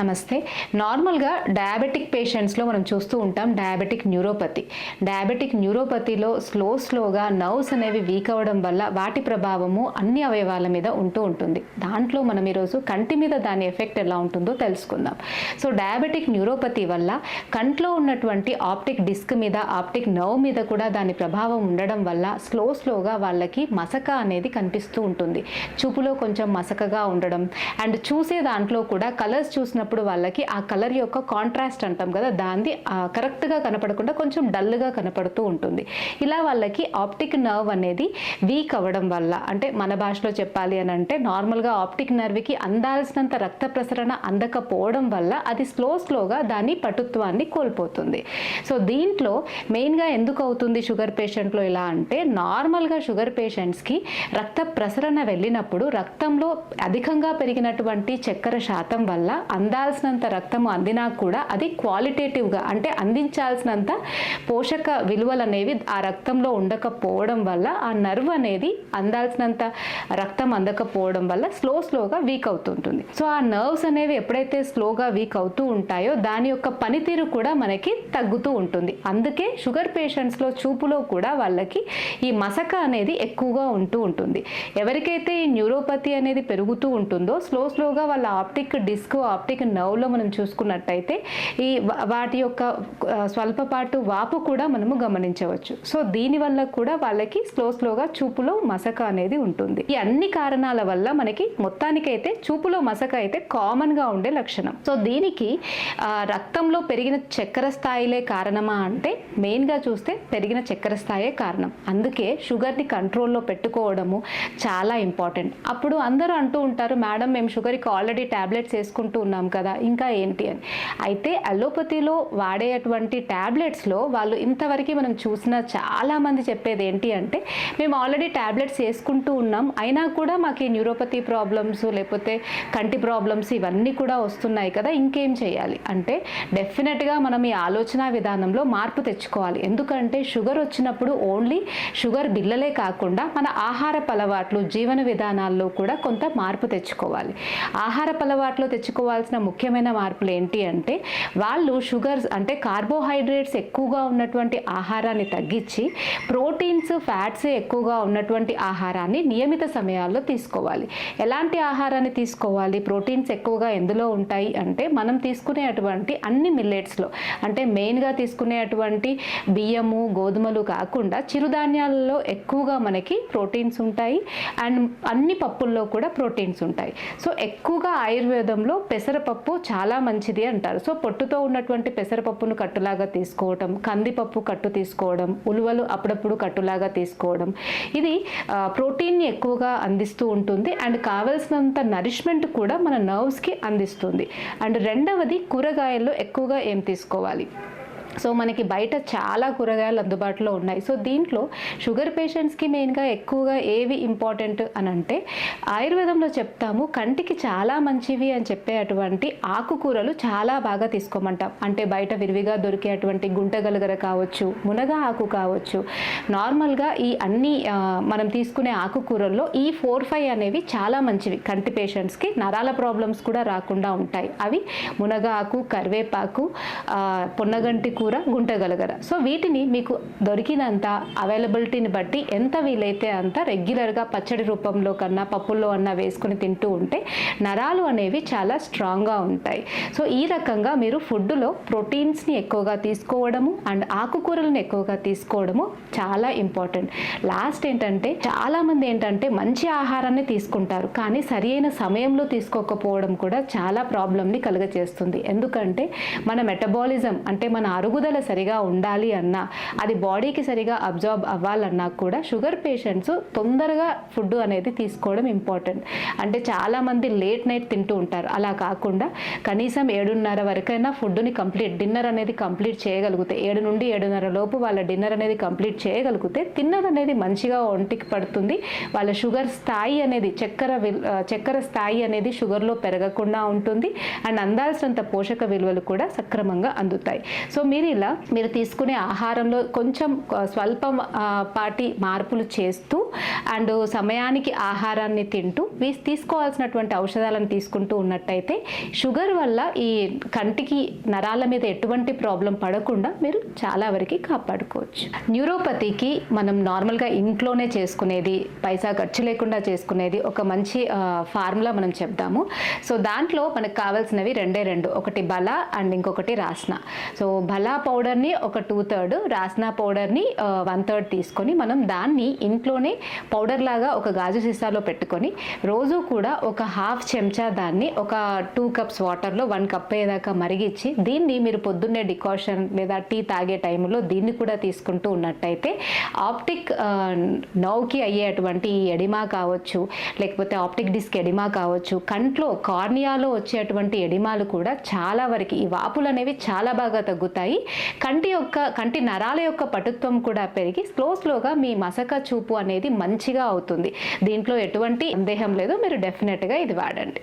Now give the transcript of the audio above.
నమస్తే. నార్మల్గా డయాబెటిక్ పేషెంట్స్లో మనం చూస్తూ ఉంటాం డయాబెటిక్ న్యూరోపతి. డయాబెటిక్ న్యూరోపతిలో స్లో స్లోగా నర్వ్స్ అనేవి వీక్ అవ్వడం వల్ల వాటి ప్రభావము అన్ని అవయవాల మీద ఉంటూ ఉంటుంది. దాంట్లో మనం ఈరోజు కంటి మీద దాని ఎఫెక్ట్ ఎలా ఉంటుందో తెలుసుకుందాం. సో డయాబెటిక్ న్యూరోపతి వల్ల కంట్లో ఉన్నటువంటి ఆప్టిక్ డిస్క్ మీద ఆప్టిక్ నర్వ్ మీద కూడా దాని ప్రభావం ఉండడం వల్ల స్లో స్లోగా వాళ్ళకి మసక అనేది కనిపిస్తూ ఉంటుంది. చూపులో కొంచెం మసకగా ఉండడం. అండ్ చూసే దాంట్లో కూడా కలర్స్ చూసినప్పుడు వాళ్ళకి ఆ కలర్ యొక్క కాంట్రాస్ట్ అంటాం కదా దాన్ని కరెక్ట్గా కనపడకుండా కొంచెం డల్గా కనపడుతూ ఉంటుంది. ఇలా వాళ్ళకి ఆప్టిక్ నర్వ్ అనేది వీక్ అవ్వడం వల్ల అంటే మన భాషలో చెప్పాలి అని అంటే నార్మల్గా ఆప్టిక్ నర్వ్కి అందాల్సినంత రక్త ప్రసరణ అందకపోవడం వల్ల అది స్లో స్లోగా దాని పటుత్వాన్ని కోల్పోతుంది. సో దీంట్లో మెయిన్గా ఎందుకు అవుతుంది షుగర్ పేషెంట్లో ఇలా అంటే నార్మల్గా షుగర్ పేషెంట్స్కి రక్త ప్రసరణ వెళ్ళినప్పుడు రక్తంలో అధికంగా పెరిగినటువంటి చక్కెర శాతం వల్ల అందాల్సినంత రక్తము అందినా కూడా అది క్వాలిటేటివ్గా అంటే అందించాల్సినంత పోషక విలువలు అనేవి ఆ రక్తంలో ఉండకపోవడం వల్ల ఆ నర్వ్ అనేది అందాల్సినంత రక్తం అందకపోవడం వల్ల స్లో స్లోగా వీక్ అవుతుంటుంది. సో ఆ నర్వ్స్ అనేవి ఎప్పుడైతే స్లోగా వీక్ అవుతూ ఉంటాయో దాని యొక్క పనితీరు కూడా మనకి తగ్గుతూ ఉంటుంది. అందుకే షుగర్ పేషెంట్స్లో చూపులో కూడా వాళ్ళకి ఈ మసక అనేది ఎక్కువగా ఉంటూ ఉంటుంది. ఎవరికైతే ఈ న్యూరోపతి అనేది పెరుగుతూ ఉంటుందో స్లో స్లోగా వాళ్ళ ఆప్టిక్ డిస్క్ ఆప్టిక్ నవ్లో మనం చూసుకున్నట్టయితే ఈ వాటి యొక్క స్వల్పపాటు వాపు కూడా మనము గమనించవచ్చు. సో దీనివల్ల కూడా వాళ్ళకి స్లో స్లోగా చూపులో మసక అనేది ఉంటుంది. ఈ అన్ని కారణాల వల్ల మనకి మొత్తానికైతే చూపులో మసక అయితే కామన్గా ఉండే లక్షణం. సో దీనికి రక్తంలో పెరిగిన చక్కెర స్థాయిలే కారణమా అంటే మెయిన్గా చూస్తే పెరిగిన చక్కెర స్థాయే కారణం. అందుకే షుగర్ని కంట్రోల్లో పెట్టుకోవడము చాలా ఇంపార్టెంట్. అప్పుడు అందరూ అంటూ ఉంటారు మేడం మేము షుగర్కి ఆల్రెడీ ట్యాబ్లెట్స్ వేసుకుంటూ ఉన్నాం కదా ఇంకా ఏంటి అని. అయితే అలోపతిలో వాడేటువంటి ట్యాబ్లెట్స్లో వాళ్ళు ఇంతవరకు మనం చూసిన చాలామంది చెప్పేది ఏంటి అంటే మేము ఆల్రెడీ ట్యాబ్లెట్స్ వేసుకుంటూ ఉన్నాం అయినా కూడా మాకు ఈ న్యూరోపతి ప్రాబ్లమ్స్ లేకపోతే కంటి ప్రాబ్లమ్స్ ఇవన్నీ కూడా వస్తున్నాయి కదా ఇంకేం చేయాలి? అంటే డెఫినెట్గా మనం ఈ ఆలోచన విధానంలో మార్పు తెచ్చుకోవాలి. ఎందుకంటే షుగర్ వచ్చినప్పుడు ఓన్లీ షుగర్ బిల్లలే కాకుండా మన ఆహార అలవాట్లు జీవన విధానాల్లో కూడా కొంత మార్పు తెచ్చుకోవాలి. ఆహార అలవాట్లో తెచ్చుకోవాల్సిన ముఖ్యమైన మార్పులు ఏంటి అంటే వాళ్ళు షుగర్స్ అంటే కార్బోహైడ్రేట్స్ ఎక్కువగా ఉన్నటువంటి ఆహారాన్ని తగ్గించి ప్రోటీన్స్ ఫ్యాట్స్ ఎక్కువగా ఉన్నటువంటి ఆహారాన్ని నియమిత సమయాల్లో తీసుకోవాలి. ఎలాంటి ఆహారాన్ని తీసుకోవాలి? ప్రోటీన్స్ ఎక్కువగా ఎందులో ఉంటాయి అంటే మనం తీసుకునేటువంటి అన్ని మిల్లెట్స్లో అంటే మెయిన్గా తీసుకునేటువంటి బియ్యము గోధుమలు కాకుండా చిరుధాన్యాలలో ఎక్కువగా మనకి ప్రోటీన్స్ ఉంటాయి. అండ్ అన్ని పప్పుల్లో కూడా ప్రోటీన్స్ ఉంటాయి. సో ఎక్కువగా ఆయుర్వేదంలో పెసరపప్పు చాలా మంచిది అంటారు. సో పొట్టుతో ఉన్నటువంటి పెసరపప్పును కట్టులాగా తీసుకోవడం కందిపప్పు కట్టు తీసుకోవడం ఉలువలు అప్పుడప్పుడు కట్టులాగా తీసుకోవడం ఇది ప్రోటీన్ని ఎక్కువగా అందిస్తూ ఉంటుంది. అండ్ కావలసినంత నరిష్మెంట్ కూడా మన నర్వ్స్కి అందిస్తుంది. అండ్ రెండవది కూరగాయల్లో ఎక్కువగా ఏం తీసుకోవాలి? సో మనకి బయట చాలా కూరగాయలు అందుబాటులో ఉన్నాయి. సో దీంట్లో షుగర్ పేషెంట్స్కి మెయిన్గా ఎక్కువగా ఏవి ఇంపార్టెంట్ అని అంటే ఆయుర్వేదంలో చెప్తాము కంటికి చాలా మంచివి అని చెప్పే అటువంటి ఆకుకూరలు చాలా బాగా తీసుకోమంటాం. అంటే బయట విరివిగా దొరికే అటువంటి గుంటగలగర కావచ్చు మునగ ఆకు కావచ్చు నార్మల్గా ఈ అన్ని మనం తీసుకునే ఆకుకూరల్లో ఈ ఫోర్ ఫైవ్ అనేవి చాలా మంచివి. కంటి పేషెంట్స్కి నరాల ప్రాబ్లమ్స్ కూడా రాకుండా ఉంటాయి. అవి మునగ ఆకు కరివేపాకు పొన్నగంటి కూర గుంటగలగర? సో వీటిని మీకు దొరికినంత అవైలబిలిటీని బట్టి ఎంత వీలైతే అంత రెగ్యులర్గా పచ్చడి రూపంలో కన్నా పప్పుల్లో అన్నా వేసుకుని తింటూ ఉంటే నరాలు అనేవి చాలా స్ట్రాంగ్గా ఉంటాయి. సో ఈ రకంగా మీరు ఫుడ్లో ప్రోటీన్స్ని ఎక్కువగా తీసుకోవడము అండ్ ఆకుకూరలను ఎక్కువగా తీసుకోవడము చాలా ఇంపార్టెంట్. లాస్ట్ ఏంటంటే చాలామంది ఏంటంటే మంచి ఆహారాన్ని తీసుకుంటారు కానీ సరి అయిన సమయంలో తీసుకోకపోవడం కూడా చాలా ప్రాబ్లమ్ని కలుగజేస్తుంది. ఎందుకంటే మన మెటబాలిజం అంటే మన అరుగుదల సరిగా ఉండాలి అన్నా అది బాడీకి సరిగా అబ్జార్బ్ అవ్వాలన్నా కూడా షుగర్ పేషెంట్స్ తొందరగా ఫుడ్ అనేది తీసుకోవడం ఇంపార్టెంట్. అంటే చాలామంది లేట్ నైట్ తింటూ ఉంటారు. అలా కాకుండా కనీసం ఏడున్నర వరకైనా ఫుడ్ని కంప్లీట్ డిన్నర్ అనేది కంప్లీట్ చేయగలిగితే ఏడు నుండి ఏడున్నర లోపు వాళ్ళ డిన్నర్ అనేది కంప్లీట్ చేయగలిగితే తిన్నది అనేది మంచిగా ఒంటికి పడుతుంది. వాళ్ళ షుగర్ స్థాయి అనేది చక్కెర విల్- చక్కెర స్థాయి అనేది షుగర్లో పెరగకుండా ఉంటుంది. అండ్ అందాల్సినంత పోషక విలువలు కూడా సక్రమంగా అందుతాయి. సో మీరు దీనిలా మీరు తీసుకునే ఆహారంలో కొంచెం స్వల్పం పాటి మార్పులు చేస్తూ అండ్ సమయానికి ఆహారాన్ని తింటూ వీ తీసుకోవాల్సినటువంటి ఔషధాలను తీసుకుంటూ ఉన్నట్టయితే షుగర్ వల్ల ఈ కంటికి నరాల మీద ఎటువంటి ప్రాబ్లం పడకుండా మీరు చాలా వరకు కాపాడుకోవచ్చు. న్యూరోపతికి మనం నార్మల్గా ఇంట్లోనే చేసుకునేది పైసా ఖర్చు లేకుండా చేసుకునేది ఒక మంచి ఫార్ములా మనం చెప్దాము. సో దాంట్లో మనకు కావాల్సినవి రెండే రెండు ఒకటి బల అండ్ ఇంకొకటి రాసిన. సో బలా పౌడర్ని ఒక టూ థర్డ్ రాస్నా పౌడర్ని వన్ థర్డ్ తీసుకొని మనం దాన్ని ఇంట్లోనే పౌడర్ లాగా ఒక గాజు సీసాలో పెట్టుకొని రోజు కూడా ఒక హాఫ్ చెంచా దాన్ని ఒక టూ కప్స్ వాటర్లో వన్ కప్ అయ్యేదాకా మరిగించి దీన్ని మీరు పొద్దున్నే డికాషన్ లేదా టీ తాగే టైంలో దీన్ని కూడా తీసుకుంటూ ఉన్నట్టయితే ఆప్టిక్ నౌకి అయ్యేటువంటి ఈ ఎడిమా కావచ్చు లేకపోతే ఆప్టిక్ డిస్క్ ఎడిమా కావచ్చు కంట్లో కార్నియాలో వచ్చేటువంటి ఎడిమాలు కూడా చాలా వరకు ఈ వాపులు అనేవి చాలా బాగా తగ్గుతాయి. కంటి యొక్క కంటి నరాల యొక్క పటుత్వం కూడా పెరిగి స్లో స్లోగా మీ మసక చూపు అనేది మంచిగా అవుతుంది. దీంట్లో ఎటువంటి సందేహం లేదు. మీరు డెఫినెట్గా ఇది వాడండి.